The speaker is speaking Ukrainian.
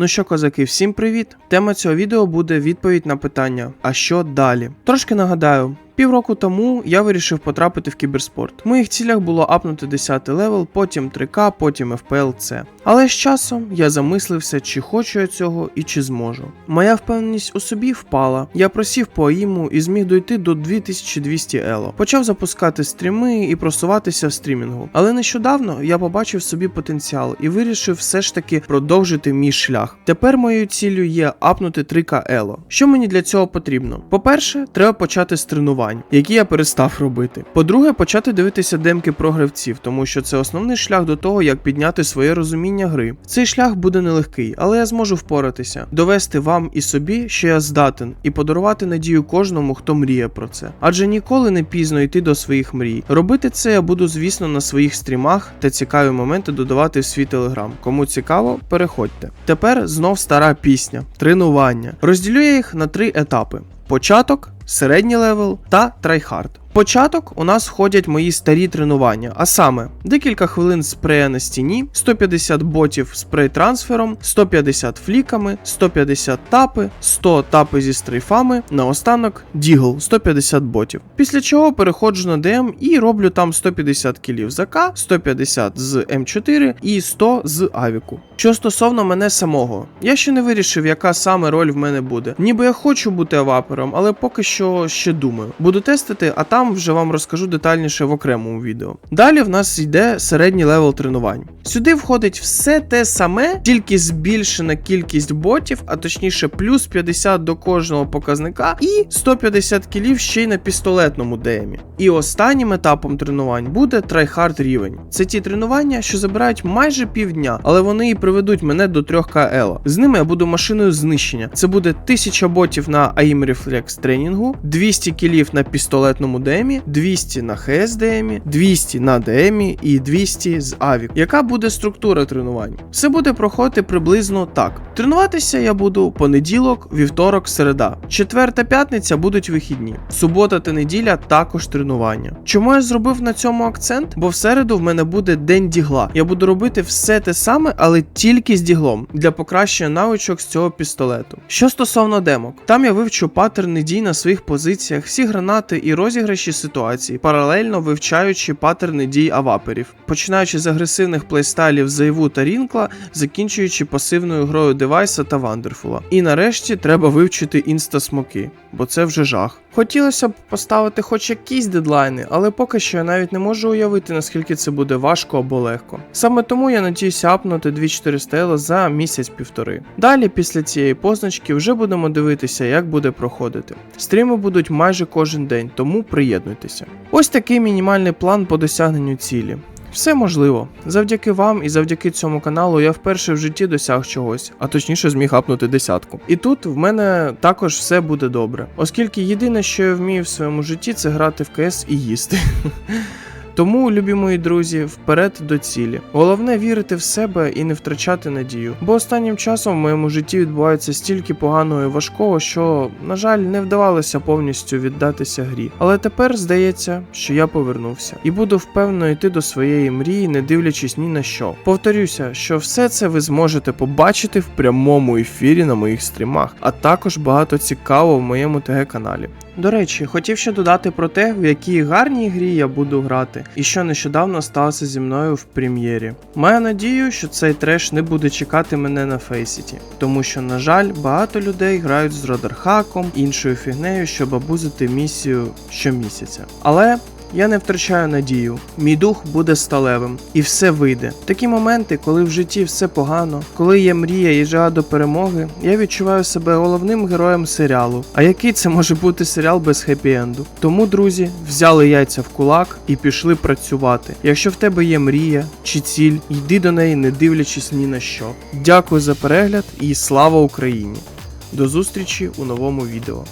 Ну що, козаки, всім привіт! Тема цього відео буде відповідь на питання: а що далі? Трошки нагадаю. Півроку тому я вирішив потрапити в кіберспорт. В моїх цілях було апнути 10 левел, потім 3К, потім FPL-C. Але з часом я замислився, чи хочу я цього і чи зможу. Моя впевненість у собі впала. Я просів по АІМу і зміг дойти до 2200 ело. Почав запускати стріми і просуватися в стрімінгу. Але нещодавно я побачив собі потенціал і вирішив все ж таки продовжити мій шлях. Тепер моєю ціллю є апнути 3К ело. Що мені для цього потрібно? По-перше, треба почати з тренувань, які я перестав робити. По-друге, почати дивитися демки про гравців, тому що це основний шлях до того, як підняти своє розуміння гри. Цей шлях буде нелегкий, але я зможу впоратися, довести вам і собі, що я здатен, і подарувати надію кожному, хто мріє про це. Адже ніколи не пізно йти до своїх мрій. Робити це я буду, звісно, на своїх стрімах та цікаві моменти додавати в свій телеграм. Кому цікаво, переходьте. Тепер знов стара пісня тренування. Розділю я їх на три етапи: початок, середній левел та трайхард. Початок у нас входять мої старі тренування, а саме декілька хвилин спрея на стіні, 150 ботів спрей трансфером, 150 фліками, 150 тапи, 100 тапи зі стрейфами, наостанок дігл 150 ботів. Після чого переходжу на ДМ і роблю там 150 кілів за К, 150 з М4 і 100 з Авіку. Що стосовно мене самого, я ще не вирішив, яка саме роль в мене буде. Ніби я хочу бути авапером, але поки що ще думаю. Буду тестити, а там вже вам розкажу детальніше в окремому відео. Далі в нас йде середній левел тренувань. Сюди входить все те саме, тільки збільшена кількість ботів, а точніше плюс 50 до кожного показника, і 150 кілів ще й на пістолетному демі. І останнім етапом тренувань буде трайхард рівень. Це ті тренування, що забирають майже півдня, але вони і приведуть мене до 3К Ела. З ними я буду машиною знищення. Це буде 1000 ботів на AIM Reflex тренінгу, 200 кілів на пістолетному демі, 200 на демі, 200 на демі і 200 з Авік. Яка буде структура тренувань? Все буде проходити приблизно так. Тренуватися я буду понеділок, вівторок, середа. Четверта п'ятниця будуть вихідні. Субота та неділя також тренування. Чому я зробив на цьому акцент? Бо в середу в мене буде день дігла. Я буду робити все те саме, але тільки з діглом для покращення навичок з цього пістолету. Що стосовно демок, там я вивчу паттерни дій на своїх позиціях, всі гранати і розіграші ситуації, паралельно вивчаючи паттерни дій аваперів, починаючи з агресивних плейстайлів Зайву та Рінкла, закінчуючи пасивною грою Девайса та Вандерфула. І нарешті треба вивчити інстасмоки, бо це вже жах. Хотілося б поставити хоч якісь дедлайни, але поки що я навіть не можу уявити, наскільки це буде важко або легко. Саме тому я надіюся апнути 2400 ело за місяць-півтори. Далі, після цієї позначки, вже будемо дивитися, як буде проходити. Стріми будуть майже кожен день, тому приєднуйтеся. Ось такий мінімальний план по досягненню цілі. Все можливо. Завдяки вам і завдяки цьому каналу я вперше в житті досяг чогось, а точніше зміг апнути десятку. І тут в мене також все буде добре, оскільки єдине, що я вмію в своєму житті, це грати в КС і їсти. Тому, любі мої друзі, вперед до цілі. Головне вірити в себе і не втрачати надію. Бо останнім часом в моєму житті відбувається стільки поганого і важкого, що, на жаль, не вдавалося повністю віддатися грі. Але тепер здається, що я повернувся і буду впевнено йти до своєї мрії, не дивлячись ні на що. Повторюся, що все це ви зможете побачити в прямому ефірі на моїх стрімах, а також багато цікавого в моєму ТГ каналі. До речі, хотів ще додати про те, в якій гарній грі я буду грати, і що нещодавно сталося зі мною в прем'єрі. Маю надію, що цей треш не буде чекати мене на Фейсіті, тому що, на жаль, багато людей грають з Родерхаком, іншою фігнею, щоб абузити місію щомісяця. Але я не втрачаю надію, мій дух буде сталевим, і все вийде. Такі моменти, коли в житті все погано, коли є мрія і жага до перемоги, я відчуваю себе головним героєм серіалу. А який це може бути серіал без хеппі-енду? Тому, друзі, взяли яйця в кулак і пішли працювати. Якщо в тебе є мрія чи ціль, йди до неї, не дивлячись ні на що. Дякую за перегляд і слава Україні! До зустрічі у новому відео.